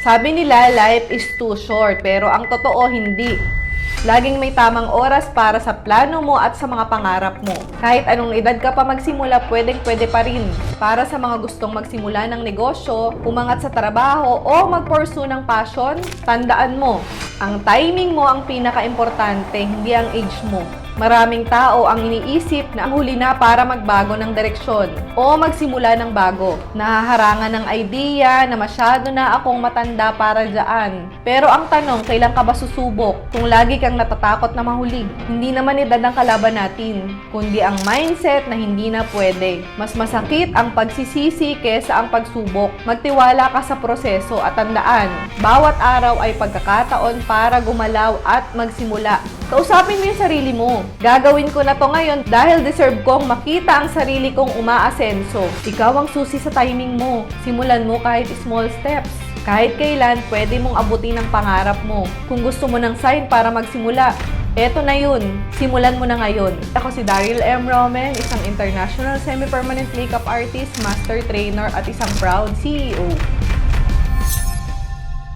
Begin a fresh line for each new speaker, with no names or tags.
Sabi nila, life is too short, pero ang totoo, hindi. Laging may tamang oras para sa plano mo at sa mga pangarap mo. Kahit anong edad ka pa magsimula, pwedeng pwede pa rin. Para sa mga gustong magsimula ng negosyo, umangat sa trabaho, o mag-pursue ng passion, tandaan mo, ang timing mo ang pinaka-importante, hindi ang age mo. Maraming tao ang iniisip na ang huli na para magbago ng direksyon o magsimula ng bago. Nahaharangan ng idea na masyado na akong matanda para dyan. Pero ang tanong, kailan ka ba susubok? Kung lagi kang natatakot na mahuli, hindi naman edad ang kalaban natin, kundi ang mindset na hindi na pwede. Mas masakit ang pagsisisi kesa ang pagsubok. Magtiwala ka sa proseso at tandaan, bawat araw ay pagkakataon para gumalaw at magsimula. Kausapin mo yung sarili mo. Gagawin ko na to ngayon dahil deserve kong makita ang sarili kong umaasenso. Ikaw ang susi sa timing mo. Simulan mo kahit small steps. Kahit kailan, pwede mong abutin ang pangarap mo. Kung gusto mo ng sign para magsimula, eto na yun. Simulan mo na ngayon. Ako si Daryl M. Romen, isang international semi-permanent makeup artist, master trainer at isang proud CEO.